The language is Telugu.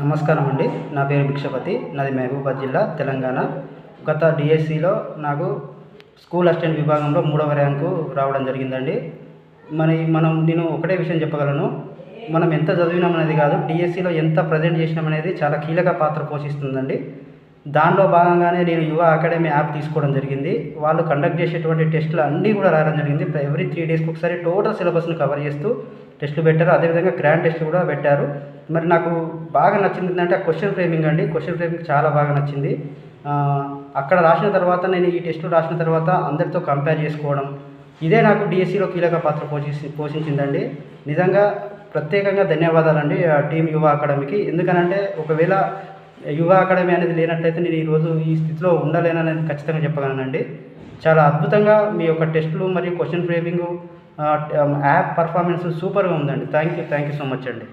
నమస్కారం అండి. నా పేరు భిక్షపతి. నాది మహబూబాద్ జిల్లా తెలంగాణ. గత డిఎస్సిలో నాకు స్కూల్ అసిస్టెంట్ విభాగంలో మూడవ ర్యాంకు రావడం జరిగిందండి. మరి మనం నేను ఒకటే విషయం చెప్పగలను. మనం ఎంత చదివినామనేది కాదు డిఎస్సిలో ఎంత ప్రజెంట్ చేసినామనేది చాలా కీలక పాత్ర పోషిస్తుందండి. దానిలో భాగంగానే నేను యువ అకాడమీ యాప్ తీసుకోవడం జరిగింది. వాళ్ళు కండక్ట్ చేసేటువంటి టెస్టులు అన్నీ కూడా రాయడం జరిగింది. ఎవ్రీ త్రీ డేస్కి ఒకసారి టోటల్ సిలబస్ని కవర్ చేస్తూ టెస్టులు పెట్టారు. అదేవిధంగా గ్రాండ్ టెస్ట్ కూడా పెట్టారు. మరి నాకు బాగా నచ్చింది ఏంటంటే ఆ క్వశ్చన్ ఫ్రేమింగ్ అండి. క్వశ్చన్ ఫ్రేమింగ్ చాలా బాగా నచ్చింది. అక్కడ రాసిన తర్వాత నేను ఈ టెస్టులు రాసిన తర్వాత అందరితో కంపేర్ చేసుకోవడం ఇదే నాకు డిఎస్సిలో కీలక పాత్ర పోషించి పోషించిందండి. నిజంగా ప్రత్యేకంగా ధన్యవాదాలండి ఆ టీం యువ అకాడమీకి. ఎందుకనంటే ఒకవేళ యువ అకాడమీ అనేది లేనట్లయితే నేను ఈరోజు ఈ స్థితిలో ఉండలేనని ఖచ్చితంగా చెప్పగలనండి. చాలా అద్భుతంగా మీ యొక్క టెస్టులు మరియు క్వశ్చన్ ఫ్రేమింగ్ యాప్ పర్ఫార్మెన్స్ సూపర్గా ఉందండి. Thank you thank you so much అండి.